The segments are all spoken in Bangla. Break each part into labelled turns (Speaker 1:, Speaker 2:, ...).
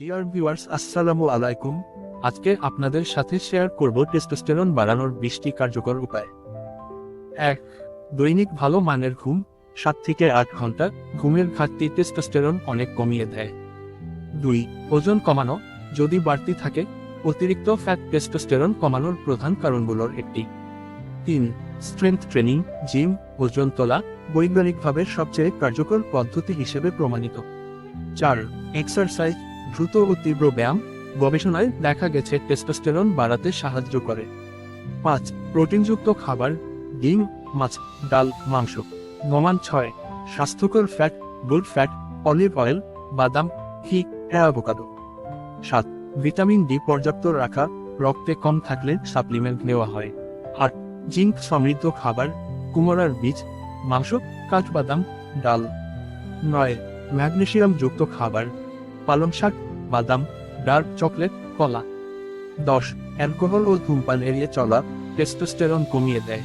Speaker 1: ডিয়ার ভিউয়ার্স আসসালামু আলাইকুম আজকে আপনাদের সাথে শেয়ার করব টেস্টোস্টেরন বাড়ানোর বৃষ্টি কার্যকর উপায়। এক, দৈনিক ভালো মানের ঘুম। সাত থেকে আট ঘণ্টা ঘুমের ঘাটতি টেস্টোস্টেরন অনেক কমিয়ে দেয়। দুই, ওজন কমানো। যদি বাড়তি থাকে, অতিরিক্ত ফ্যাট টেস্টোস্টেরন কমানোর প্রধান কারণগুলোর একটি। তিন স্ট্রেংথ ট্রেনিং জিম ওজন তোলা বৈজ্ঞানিকভাবে সবচেয়ে কার্যকর পদ্ধতি হিসেবে প্রমাণিত। চার এক্সারসাইজ দ্রুত ও তীব্র ব্যায়াম গবেষণায় দেখা গেছে টেস্টোস্টেরন বাড়াতে সাহায্য করে। পাঁচ, প্রোটিনযুক্ত খাবার, ডিম, মাছ, ডাল, মাংস। নমান ছয়, স্বাস্থ্যকর fat good fat olive oil বাদাম, ঘি অ্যাভোকাডো সাত ভিটামিন ডি পর্যাপ্ত রাখা, রক্তে কম থাকলে সাপ্লিমেন্ট নেওয়া হয়। আট জিঙ্ক সমৃদ্ধ খাবার, কুমড়ার বীজ, মাংস, কাঠবাদাম, ডাল। নয় ম্যাগনেসিয়াম যুক্ত খাবার, পালং শাক বাদাম, ডার্ক চকলেট, কলা। দশ, অ্যালকোহল ও ধূমপান এড়িয়ে চলা টেস্টোস্টেরন কমিয়ে দেয়।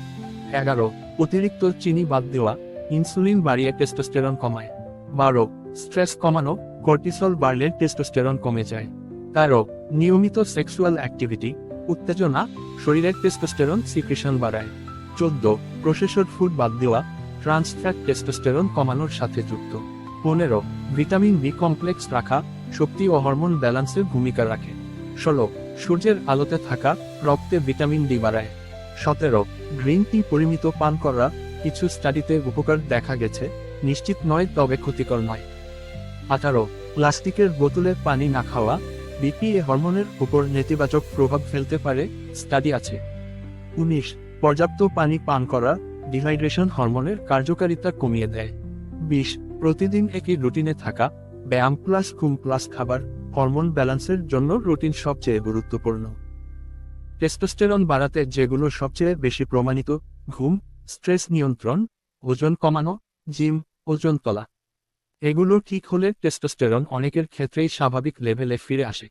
Speaker 1: এগারো, অতিরিক্ত চিনি বাদ দেওয়া ইনসুলিন বাড়িয়ে টেস্টোস্টেরন কমায়। বারো স্ট্রেস কমানো কর্টিসল বাড়লে টেস্টোস্টেরন কমে যায়। তেরো, নিয়মিত সেক্সুয়াল অ্যাক্টিভিটি উত্তেজনা, শরীরের টেস্টোস্টেরন সিক্রেশন বাড়ায়। চোদ্দ প্রসেসড ফুড বাদ দেওয়া ট্রান্স ফ্যাট টেস্টোস্টেরন কমানোর সাথে যুক্ত। পনেরো ভিটামিন বি কমপ্লেক্স রাখা শক্তি ও হরমোন ব্যালান্সের ভূমিকা রাখে। ষোলো, সূর্যের আলোতে থাকা রক্তে ভিটামিন ডি বাড়ায়। সতেরো, গ্রিন টি পরিমিত পান করা কিছু স্টাডিতে উপকার দেখা গেছে, নিশ্চিত নয় তবে ক্ষতিকর নয়। আঠারো, প্লাস্টিকের বোতলে পানি না খাওয়া বিপিএ হরমোনের উপর নেতিবাচক প্রভাব ফেলতে পারে, স্টাডি আছে। উনিশ, পর্যাপ্ত পানি পান করা, ডিহাইড্রেশন হরমোনের কার্যকারিতা কমিয়ে দেয়। বিশ, প্রতিদিন একই রুটিনে থাকা ব্যায়াম প্লাস ঘুম প্লাস খাবার, হরমোন ব্যালেন্সের জন্য রুটিন সবচেয়ে গুরুত্বপূর্ণ। টেস্টোস্টেরন বাড়াতে যেগুলো সবচেয়ে বেশি প্রমাণিত, ঘুম, স্ট্রেস নিয়ন্ত্রণ, ওজন কমানো, জিম, ওজন তোলা। এগুলো ঠিক হলে টেস্টোস্টেরন অনেকের ক্ষেত্রেই স্বাভাবিক লেভেলে ফিরে আসে।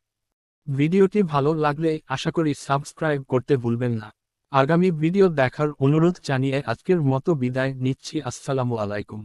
Speaker 1: ভিডিওটি ভালো লাগলে আশা করি সাবস্ক্রাইব করতে ভুলবেন না। আগামী ভিডিও দেখার অনুরোধ জানিয়ে আজকের মতো বিদায় নিচ্ছি। আসসালামু আলাইকুম।